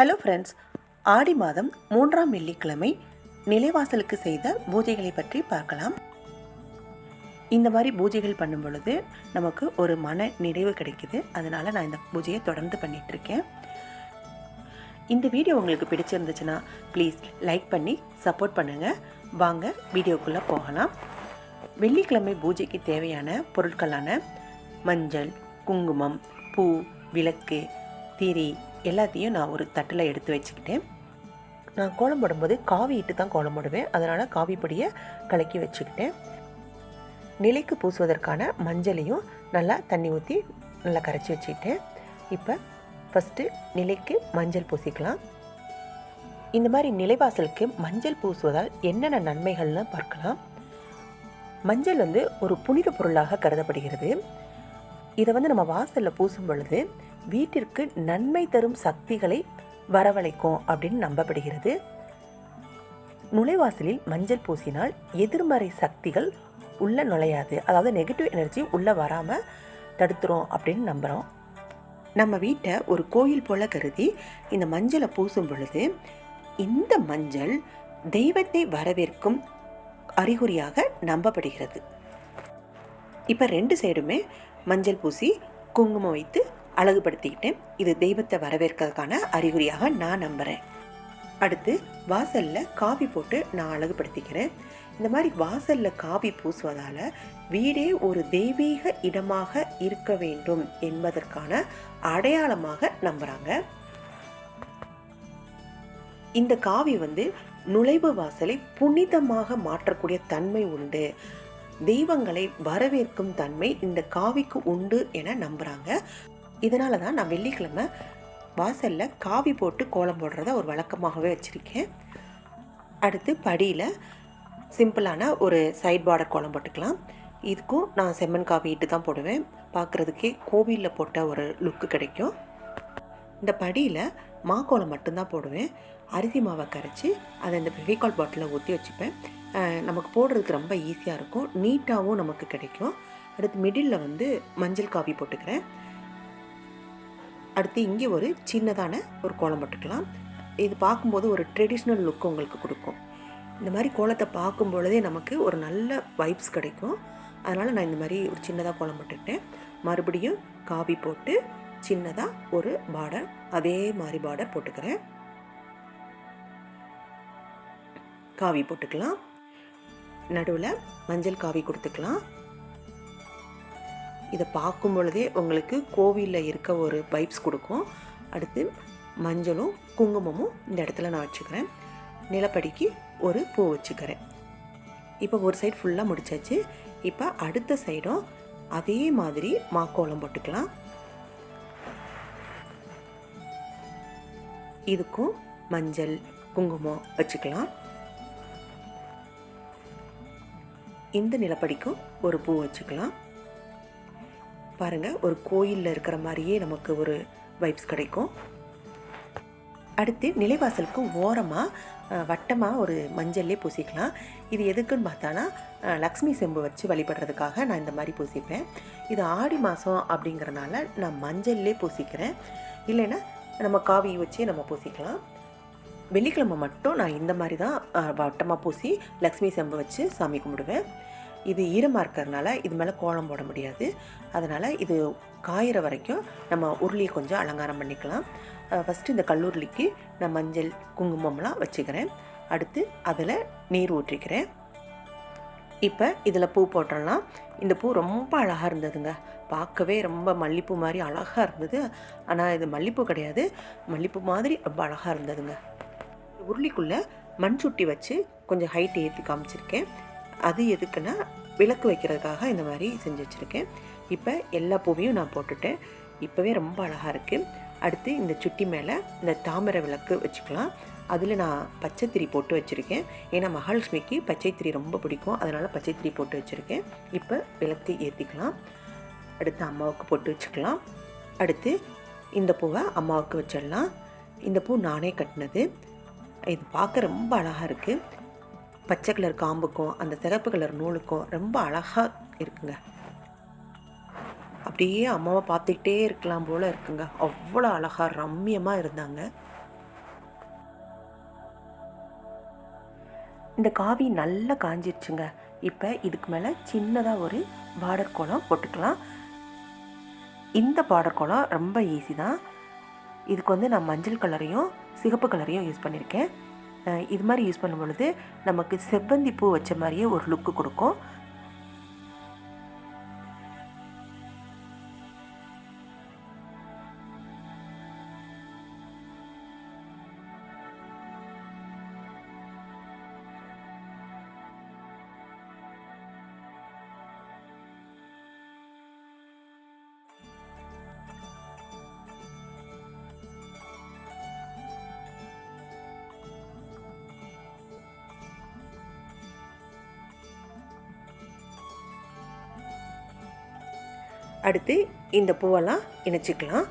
Hello friends ஆடி மாதம் மூன்றாம் வெள்ளிக்கிழமை நிலைவாசலுக்கு செய்த பூஜைகளை பற்றி பார்க்கலாம். இந்த மாதிரி பூஜைகள் பண்ணும் பொழுது நமக்கு ஒரு மன நிறைவு கிடைக்குது. அதனால் நான் இந்த பூஜையை தொடர்ந்து பண்ணிகிட்ருக்கேன் இந்த வீடியோ உங்களுக்கு பிடிச்சிருந்துச்சுன்னா ப்ளீஸ் லைக் பண்ணி சப்போர்ட் பண்ணுங்கள் வாங்க வீடியோக்குள்ளே போகலாம். வெள்ளிக்கிழமை பூஜைக்கு தேவையான பொருட்களான மஞ்சள் குங்குமம் பூ விளக்கு திரி எல்லாத்தையும் நான் ஒரு தட்டில் எடுத்து வச்சுக்கிட்டேன். நான் கோலம் போடும்போது காவி இட்டு தான் கோலம் போடுவேன். அதனால் காவிப்பொடியை கலக்கி வச்சுக்கிட்டேன். நிலைக்கு பூசுவதற்கான மஞ்சளையும் நல்லா தண்ணி ஊற்றி நல்லா கரைச்சி வச்சுக்கிட்டேன். இப்போ ஃபஸ்ட்டு நிலைக்கு மஞ்சள் பூசிக்கலாம். இந்த மாதிரி நிலைவாசலுக்கு மஞ்சள் பூசுவதால் என்னென்ன நன்மைகள்னு பார்க்கலாம். மஞ்சள் வந்து ஒரு புனித பொருளாக கருதப்படுகிறது. இதை வந்து நம்ம வாசலில் பூசும் பொழுது வீட்டிற்கு நன்மை தரும் சக்திகளை வரவழைக்கும் அப்படின்னு நம்பப்படுகிறது. நுழைவாசலில் மஞ்சள் பூசினால் எதிர்மறை சக்திகள் உள்ள நுழையாது. அதாவது நெகட்டிவ் எனர்ஜி உள்ளே வராமல் தடுத்துரும் அப்படின்னு நம்புகிறோம் நம்ம வீட்டை ஒரு கோயில் போல கருதி இந்த மஞ்சளை பூசும் பொழுது இந்த மஞ்சள் தெய்வத்தை வரவேற்கும் அறிகுறியாக நம்பப்படுகிறது. இப்போ ரெண்டு சைடுமே மஞ்சள் பூசி குங்குமம் வைத்து அழகுபடுத்திக்கிட்டேன். இது தெய்வத்தை வரவேற்கிறதுக்கான அறிகுறியாக நான் நம்புகிறேன் அடுத்து வாசலில் காவி போட்டு நான் அழகுபடுத்திக்கிறேன். இந்த மாதிரி வாசலில் காவி பூசுவதால் வீடே ஒரு தெய்வீக இடமாக இருக்க வேண்டும் என்பதற்கான அடையாளமாக நம்புகிறாங்க இந்த காவி வந்து நுழைவு வாசலை புனிதமாக மாற்றக்கூடிய தன்மை உண்டு. தெய்வங்களை வரவேற்கும் தன்மை இந்த காவிக்கு உண்டு என நம்புகிறாங்க இதனால தான் நான் வெள்ளிக்கிழமை வாசலில் காவி போட்டு கோலம் போடுறத ஒரு வழக்கமாகவே வச்சுருக்கேன். அடுத்து படியில் சிம்பிளான ஒரு சைட் பார்டர் கோலம் போட்டுக்கலாம். இதுக்கும் நான் செம்மண் காவி இட்டு தான் போடுவேன். பார்க்குறதுக்கே கோவிலில் போட்ட ஒரு லுக்கு கிடைக்கும். இந்த படியில் மாக்கோலம் மட்டும்தான் போடுவேன். அரிசி மாவை கரைச்சி அதை இந்த ஃபெவிகால் பாட்டிலில் ஊற்றி வச்சுப்பேன். நமக்கு போடுறதுக்கு ரொம்ப ஈஸியாக இருக்கும். நீட்டாகவும் நமக்கு கிடைக்கும். அடுத்து மிடில் வந்து மஞ்சள் காவி போட்டுக்கிறேன். அடுத்து இங்கே ஒரு சின்னதான ஒரு கோலம் போட்டுக்கலாம். இது பார்க்கும்போது ஒரு ட்ரெடிஷ்னல் லுக் உங்களுக்கு கொடுக்கும். இந்த மாதிரி கோலத்தை பார்க்கும் பொழுதே நமக்கு ஒரு நல்ல வைப்ஸ் கிடைக்கும். அதனால் நான் இந்த மாதிரி ஒரு சின்னதாக கோலம் போட்டுக்கிட்டேன். மறுபடியும் காவி போட்டு சின்னதாக ஒரு பார்டர் அதே மாதிரி பார்டர் போட்டுக்கிறேன். காவி போட்டுக்கலாம். நடுவில் மஞ்சள் காவி கொடுத்துக்கலாம். இதை பார்க்கும் பொழுதே உங்களுக்கு கோவிலில் இருக்க ஒரு வைப்ஸ் கொடுக்கும். அடுத்து மஞ்சளும் குங்குமமும் இந்த இடத்துல நான் வச்சுக்கிறேன். நிலப்படிக்கு ஒரு பூ வச்சுக்கிறேன். இப்போ ஒரு சைடு ஃபுல்லாக முடிச்சாச்சு. இப்போ அடுத்த சைடும் அதே மாதிரி மாக்கோலம் போட்டுக்கலாம். இதுக்கும் மஞ்சள் குங்குமம் வச்சுக்கலாம். இந்த நிலப்படிக்கும் ஒரு பூ வச்சுக்கலாம். பாருங்கள் ஒரு கோயிலில் இருக்கிற மாதிரியே நமக்கு ஒரு வைப்ஸ் கிடைக்கும். அடுத்து நிலைவாசலுக்கு ஓரமாக வட்டமாக ஒரு மஞ்சள்லே பூசிக்கலாம். இது எதுக்குன்னு பார்த்தானா லக்ஷ்மி செம்பு வச்சு வழிபடுறதுக்காக நான் இந்த மாதிரி பூசிப்பேன். இது ஆடி மாதம் அப்படிங்கிறனால நான் மஞ்சள்லே பூசிக்கிறேன். இல்லைன்னா நம்ம காவி வச்சே நம்ம பூசிக்கலாம். வெள்ளிக்கிழமை மட்டும் நான் இந்த மாதிரி தான் வட்டமாக பூசி லக்ஷ்மி செம்பு வச்சு சாமி கும்பிடுவேன். இது ஈரமாக இருக்கிறதுனால இது மேலே கோலம் போட முடியாது. அதனால் இது காயிற வரைக்கும் நம்ம உருளியை கொஞ்சம் அலங்காரம் பண்ணிக்கலாம். ஃபஸ்ட்டு இந்த கல்லூரிலிக்கு நான் மஞ்சள் குங்குமம்லாம் வச்சுக்கிறேன். அடுத்து அதில் நீர் ஊற்றிக்கிறேன். இப்போ இதில் பூ போட்டுடலாம். இந்த பூ ரொம்ப அழகாக இருந்ததுங்க. பார்க்கவே ரொம்ப மல்லிப்பூ மாதிரி அழகாக இருந்தது. ஆனால் இது மல்லிப்பூ கிடையாது. மல்லிப்பூ மாதிரி ரொம்ப அழகாக இருந்ததுங்க. உருளிக்குள்ளே மண் சுட்டி வச்சு கொஞ்சம் ஹைட் ஏற்றி காமிச்சிருக்கேன். அது எதுக்குன்னா விளக்கு வைக்கிறதுக்காக இந்த மாதிரி செஞ்சு வச்சுருக்கேன். இப்போ எல்லா பூவையும் நான் போட்டுட்டேன். இப்போவே ரொம்ப அழகாக இருக்குது அடுத்து இந்த சுட்டி மேலே இந்த தாமரை விளக்கு வச்சுக்கலாம். அதில் நான் பச்சைத்திரி போட்டு வச்சுருக்கேன். ஏன்னா மகாலட்சுமிக்கு பச்சைத்திரி ரொம்ப பிடிக்கும். அதனால் பச்சைத்திரி போட்டு வச்சுருக்கேன். இப்போ விளக்கு ஏற்றிக்கலாம் அடுத்து அம்மாவுக்கு போட்டு வச்சுக்கலாம். அடுத்து இந்த பூவை அம்மாவுக்கு வச்சிடலாம். இந்த பூ நானே கட்டினது. இது பார்க்க ரொம்ப அழகாக இருக்குது பச்சை கலர் காம்புக்கும் அந்த சிறப்பு கலர் நூலுக்கும் ரொம்ப அழகாக இருக்குங்க. அப்படியே அம்மாவை பார்த்துக்கிட்டே இருக்கலாம் போல் இருக்குங்க. அவ்வளோ அழகாக ரம்மியமாக இருந்தாங்க. இந்த காவி நல்லா காஞ்சிருச்சுங்க. இப்போ இதுக்கு மேலே சின்னதாக ஒரு பார்டர் கோலம் போட்டுக்கலாம். இந்த பார்டர் கோலம் ரொம்ப ஈஸி தான். இதுக்கு வந்து நான் மஞ்சள் கலரையும் சிகப்பு கலரையும் யூஸ் பண்ணியிருக்கேன் இது மாதிரி யூஸ் பண்ணும் பொழுது நமக்கு செவ்வந்தி பூ வச்ச மாதிரியே ஒரு லுக்கு கொடுக்கும். அடுத்து இந்த பூவெல்லாம் இணைச்சிக்கலாம்.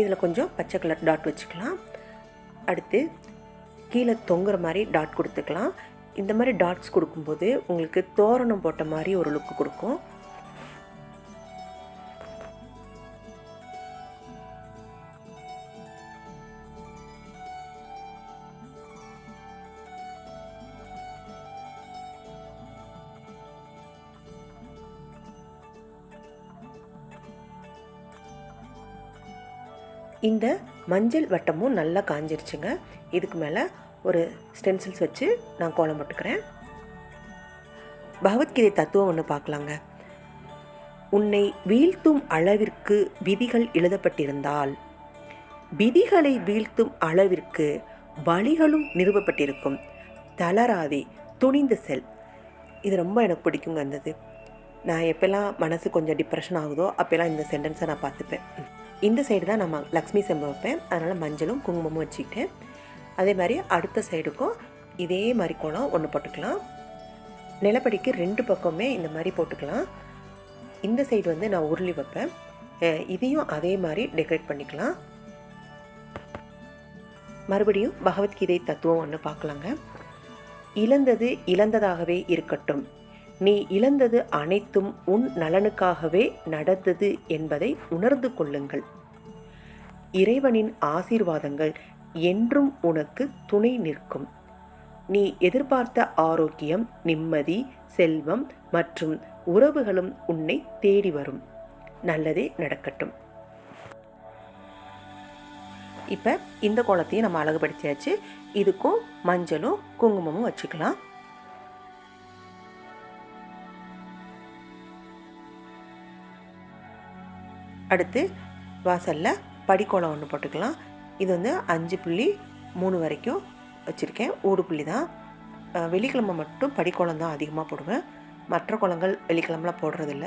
இதில் கொஞ்சம் பச்சை கலர் டாட் வச்சுக்கலாம். அடுத்து கீழே தொங்குற மாதிரி டாட் கொடுத்துக்கலாம். இந்த மாதிரி டாட்ஸ் கொடுக்கும்போது உங்களுக்கு தோரணம் போட்ட மாதிரி ஒரு லுக்கு கொடுக்கும். இந்த மஞ்சள் வட்டமும் நல்லா காஞ்சிருச்சுங்க. இதுக்கு மேலே ஒரு ஸ்டென்சில்ஸ் வச்சு நான் கோலம் போட்டுக்கிறேன். பகவத்கீதை தத்துவம் ஒன்று பார்க்கலாங்க. உன்னை வீழ்த்தும் அளவிற்கு விதிகள் எழுதப்பட்டிருந்தால் விதிகளை வீழ்த்தும் அளவிற்கு வழிகளும் நிறுவப்பட்டிருக்கும். தளராதே துணிந்து செல். இது ரொம்ப எனக்கு பிடிக்குங்க இருந்தது நான் எப்போல்லாம் மனசு கொஞ்சம் டிப்ரெஷன் ஆகுதோ அப்போல்லாம் இந்த சென்டென்ஸை நான் பார்த்துப்பேன். இந்த சைடு தான் நான் லக்ஷ்மி செம்பு வைப்பேன். அதனால் மஞ்சளும் குங்குமமும் வச்சுக்கிட்டேன். அதே மாதிரி அடுத்த சைடுக்கும் இதே மாதிரி கோலம் ஒன்று போட்டுக்கலாம். நிலப்படிக்கு ரெண்டு பக்கமே இந்த மாதிரி போட்டுக்கலாம். இந்த சைடு வந்து நான் உருளி வைப்பேன். இதையும் அதே மாதிரி டெக்கரேட் பண்ணிக்கலாம். மறுபடியும் பகவத்கீதை தத்துவம் ஒன்று பார்க்கலாங்க. இழந்தது இழந்ததாகவே இருக்கட்டும். நீ இழந்தது அனைத்தும் உன் நலனுக்காகவே நடந்தது என்பதை உணர்ந்து கொள்ளுங்கள். இறைவனின் ஆசீர்வாதங்கள் என்றும் உனக்கு துணை நிற்கும். நீ எதிர்பார்த்த ஆரோக்கியம் நிம்மதி செல்வம் மற்றும் உறவுகளும் உன்னை தேடி வரும். நல்லதே நடக்கட்டும். இப்போ இந்த கோலத்தையும் நம்ம அழகுபடுத்தியாச்சு. இதுக்கும் மஞ்சளும் குங்குமமும் வச்சுக்கலாம். அடுத்து வாசலில் படிக்கோளம் ஒன்று போட்டுக்கலாம். இது வந்து அஞ்சு புள்ளி மூணு வரைக்கும் வச்சுருக்கேன். ஊடு புள்ளி தான். வெள்ளிக்கிழமை மட்டும் படிக்கோளம் தான் அதிகமாக போடுவேன். மற்ற குளங்கள் வெள்ளிக்கிழமெலாம் போடுறதில்ல.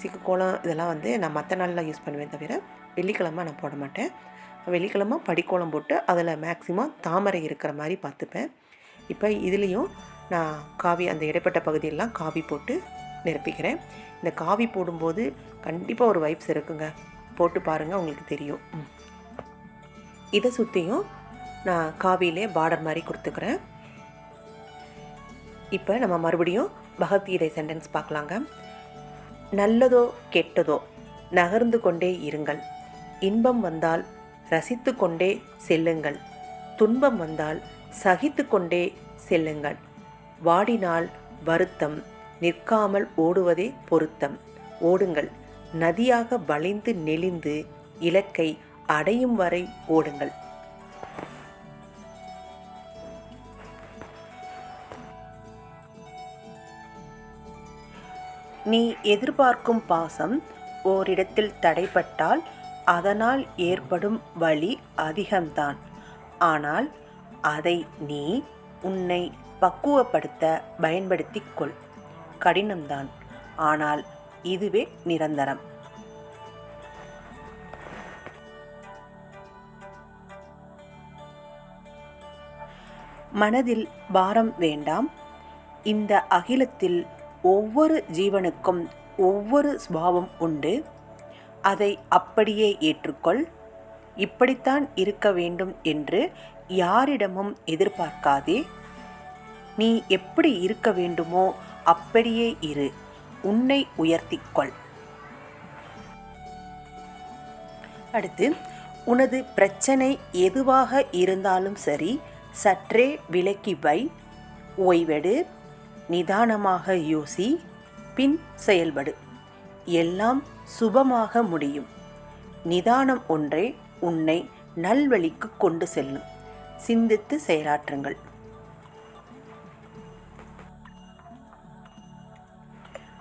சிக்கு கோலம் இதெல்லாம் வந்து நான் மற்ற நாளில் யூஸ் பண்ணுவேன் தவிர வெள்ளிக்கிழமை நான் போட மாட்டேன். வெள்ளிக்கிழமை படிக்கோளம் போட்டு அதில் மேக்ஸிமம் தாமரை இருக்கிற மாதிரி பார்த்துப்பேன். இப்போ இதுலேயும் நான் காவி அந்த இடைப்பட்ட பகுதியெல்லாம் காவி போட்டு நிரப்பிக்கிறேன். இந்த காவி போடும்போது கண்டிப்பாக ஒரு வைப்ஸ் இருக்குங்க. போட்டு பாருங்கள் உங்களுக்கு தெரியும். இதை சுற்றியும் நான் காவியிலே பார்டர் மாதிரி கொடுத்துக்கிறேன். இப்போ நம்ம மறுபடியும் பகவத்கீதை சென்டென்ஸ் பார்க்கலாங்க. நல்லதோ கெட்டதோ நகர்ந்து கொண்டே இருங்கள். இன்பம் வந்தால் ரசித்து கொண்டே செல்லுங்கள். துன்பம் வந்தால் சகித்து கொண்டே செல்லுங்கள். வாடினால் வருத்தம் நிற்காமல் ஓடுவதே பொருத்தம். ஓடுங்கள். நதியாக வளைந்து நெளிந்து இலக்கை அடையும் வரை ஓடுங்கள். நீ எதிர்பார்க்கும் பாசம் ஓரிடத்தில் தடைப்பட்டால் அதனால் ஏற்படும் வலி அதிகம்தான். ஆனால் அதை நீ உன்னை பக்குவப்படுத்த பயன்படுத்திக் கொள். கடினம்தான். ஆனால் இதுவே நிரந்தரம். மனதில் பாரம் வேண்டாம். இந்த அகிலத்தில் ஒவ்வொரு ஜீவனுக்கும் ஒவ்வொரு சுபாவம் உண்டு. அதை அப்படியே ஏற்றுக்கொள். இப்படித்தான் இருக்க வேண்டும் என்று யாரிடமும் எதிர்பார்க்காதே. நீ எப்படி இருக்க வேண்டுமோ அப்படியே இரு. உன்னை உயர்த்திக்கொள். அடுத்து உனது பிரச்சனை எதுவாக இருந்தாலும் சரி சற்றே விலக்கி வை. ஓய்வெடு நிதானமாக யோசி பின் செயல்படு. எல்லாம் சுபமாக முடியும். நிதானம் ஒன்றே உன்னை நல்வழிக்கு கொண்டு செல்லும். சிந்தித்து செயலாற்றுங்கள்.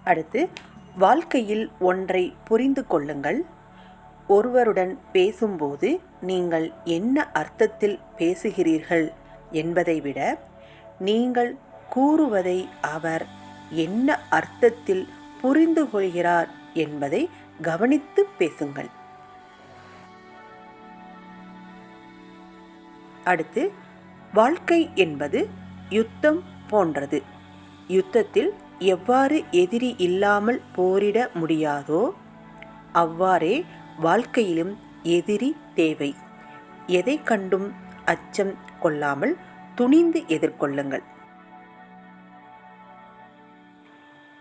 அடுத்து வாழ்க்கையில் ஒன்றை புரிந்து கொள்ளுங்கள். ஒருவருடன் பேசும்போது நீங்கள் என்ன அர்த்தத்தில் பேசுகிறீர்கள் என்பதை விட நீங்கள் கூறுவதை அவர் என்ன அர்த்தத்தில் புரிந்து கொள்கிறார் என்பதை கவனித்து பேசுங்கள். அடுத்து வாழ்க்கை என்பது யுத்தம் போன்றது. யுத்தத்தில் எவ்வாறு எதிரி இல்லாமல் போரிட முடியாதோ அவ்வாறே வாழ்க்கையிலும் எதிரி தேவை. எதை கண்டும் அச்சம் கொள்ளாமல் துணிந்து எதிர்கொள்ளுங்கள்.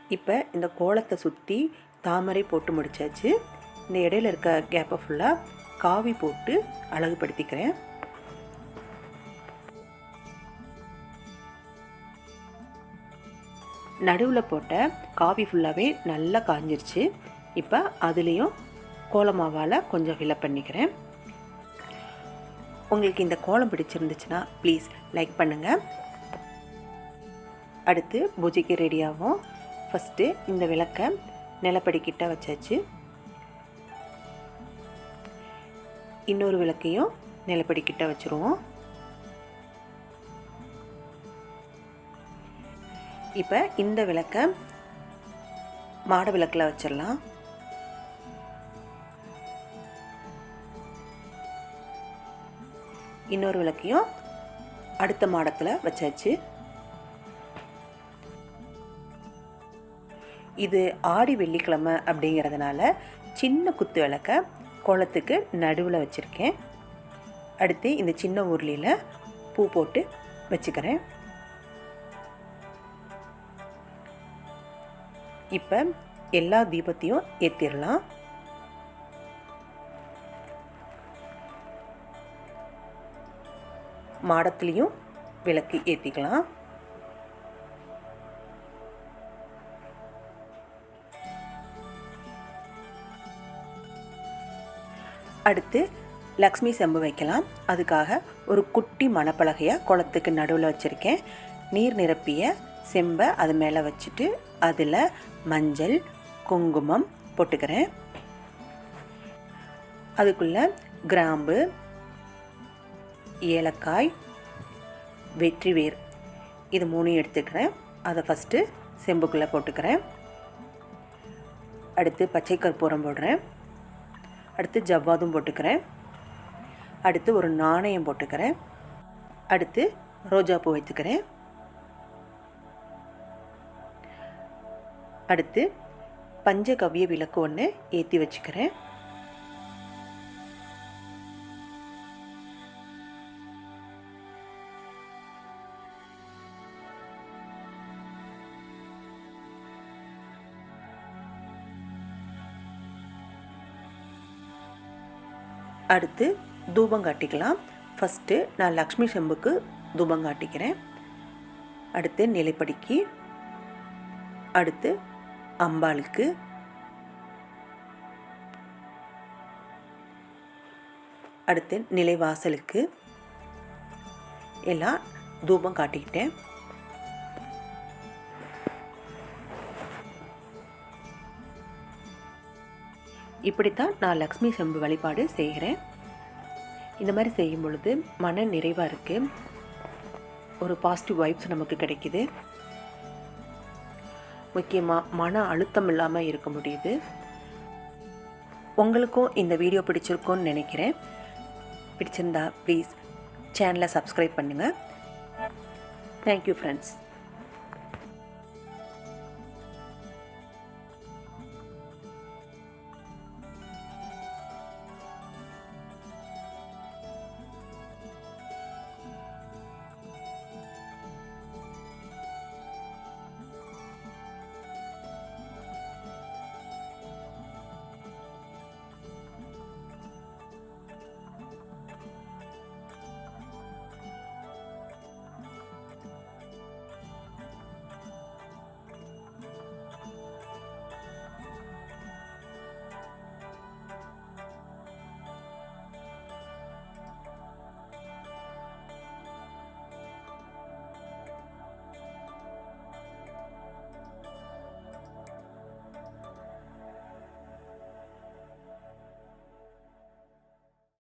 இப்போ இந்த கோலத்தை சுற்றி தாமரை போட்டு முடிச்சாச்சு. இந்த இடையில இருக்க கேப்பை ஃபுல்லாக காவி போட்டு அழகுபடுத்திக்கிறேன். நடுவில் போட்ட காவி ஃபுல்லாகவே நல்லா காஞ்சிருச்சு. இப்போ அதுலேயும் கோலமாவால் கொஞ்சம் ஃபில்அப் பண்ணிக்கிறேன். உங்களுக்கு இந்த கோலம் பிடிச்சிருந்துச்சுன்னா ப்ளீஸ் லைக் பண்ணுங்கள் அடுத்து பூஜைக்கு ரெடியாகும் ஃபஸ்ட்டு இந்த விளக்கை நிலப்படிக்கிட்ட வச்சாச்சு. இன்னொரு விளக்கையும் நிலப்படிக்கிட்ட வச்சுருவோம். இப்போ இந்த விளக்கை மாட விளக்கில் வச்சிடலாம். இன்னொரு விளக்கையும் அடுத்த மாடத்தில் வச்சாச்சு. இது ஆடி வெள்ளிக்கிழமை அப்படிங்கிறதுனால சின்ன குத்து விளக்க குளத்துக்கு நடுவில் வச்சுருக்கேன். அடுத்து இந்த சின்ன உருளியில் பூ போட்டு வச்சுக்கிறேன். இப்போ எல்லா தீபத்தையும் ஏற்றிடலாம் மாடத்துலேயும் விளக்கு ஏற்றிக்கலாம் அடுத்து லக்ஷ்மி செம்பு வைக்கலாம். அதுக்காக ஒரு குட்டி மணப்பலகையை குளத்துக்கு நடுவில் வச்சுருக்கேன். நீர் நிரப்பிய செம்பை அது மேலே வச்சுட்டு அதில் மஞ்சள் குங்குமம் போட்டுக்கிறேன். அதுக்குள்ளே கிராம்பு ஏலக்காய் வெற்றி வேர் இது மூணையும் எடுத்துக்கிறேன். அதை ஃபஸ்ட்டு செம்புக்குள்ளே போட்டுக்கிறேன். அடுத்து பச்சை கற்பூரம் போடுறேன். அடுத்து ஜவ்வாதும் போட்டுக்கிறேன். அடுத்து ஒரு நாணயம் போட்டுக்கிறேன். அடுத்து ரோஜா பூ வைத்துக்கிறேன். அடுத்து பஞ்சகவ்ய விளக்கு ஒன்று ஏற்றி வச்சுக்கிறேன். அடுத்து தூபம் காட்டிக்கலாம். ஃபஸ்ட்டு நான் லக்ஷ்மி செம்புக்கு தூபம் காட்டிக்கிறேன். அடுத்து நிலைப்படிக்கு. அடுத்து அம்பாளுக்கு. அடுத்து நிலைவாசலுக்கு. எல்லாம் தூபம் காட்டிக்கிட்டேன். இப்படித்தான் நான் லக்ஷ்மி செம்பு வழிபாடு செய்கிறேன். இந்த மாதிரி செய்யும் பொழுது மன நிறைவாக இருக்குது ஒரு பாசிட்டிவ் வைப்ஸ் நமக்கு கிடைக்கிது. முக்கியமாக மன அழுத்தம் இல்லாமல் இருக்க முடியுது. உங்களுக்கும் இந்த வீடியோ பிடிச்சிருக்கும்னு நினைக்கிறேன். பிடிச்சிருந்தா ப்ளீஸ் சேனலை சப்ஸ்கிரைப் பண்ணுங்கள் தேங்க்யூ ஃப்ரெண்ட்ஸ்